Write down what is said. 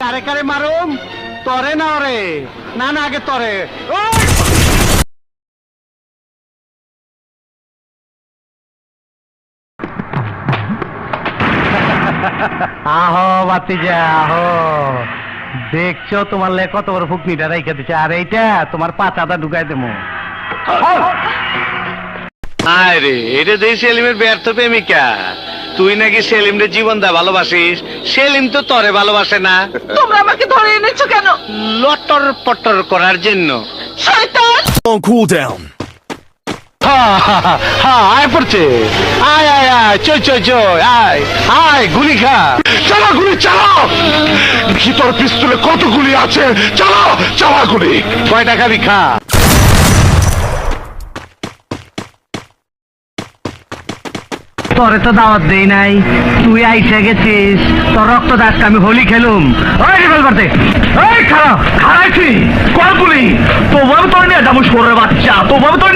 কারে কারে মারুম? তরে না রে না না আগে তরে! আহো বাতিজা আহো। দেখছ তোমার লে কত বড় ফুকনিটা রাইখা দিছে। আর এইটা তোমার পাতাটা ঢুকাই দেবো। আরে এটা দেই সেলিমের ব্যর্থ প্রেমিকা। তুই নাকি সেলিমরে জীবন দা ভালোবাসিস? সেলিম তো তরে ভালোবাসে না। তোমরা আমাকে ধরে এনেছো কেন? লটর পটর করার জন্য। শয়তান! Cooldown. হ্যাঁ আয় পড়ছে। আয় আয় আয় চই চই চই আয় আয় গুলি খা। চালা গুলি চালাও দেখি তোর পিস্তলে কত গুলি আছে? চালাও চালা গুলি! কয়টা খাবি খা? তোরে তো দাওয়াত দেই নাই। তুই আইসে গেছিস, তোর রক্ত দাঁতকে আমি হোলি খেলুম। ওই রিভল করতে ওই খারাপ খারাইছি কল গুলি তোমার তোর নিয়ে যাব সরে বাচ্চা তোমার তো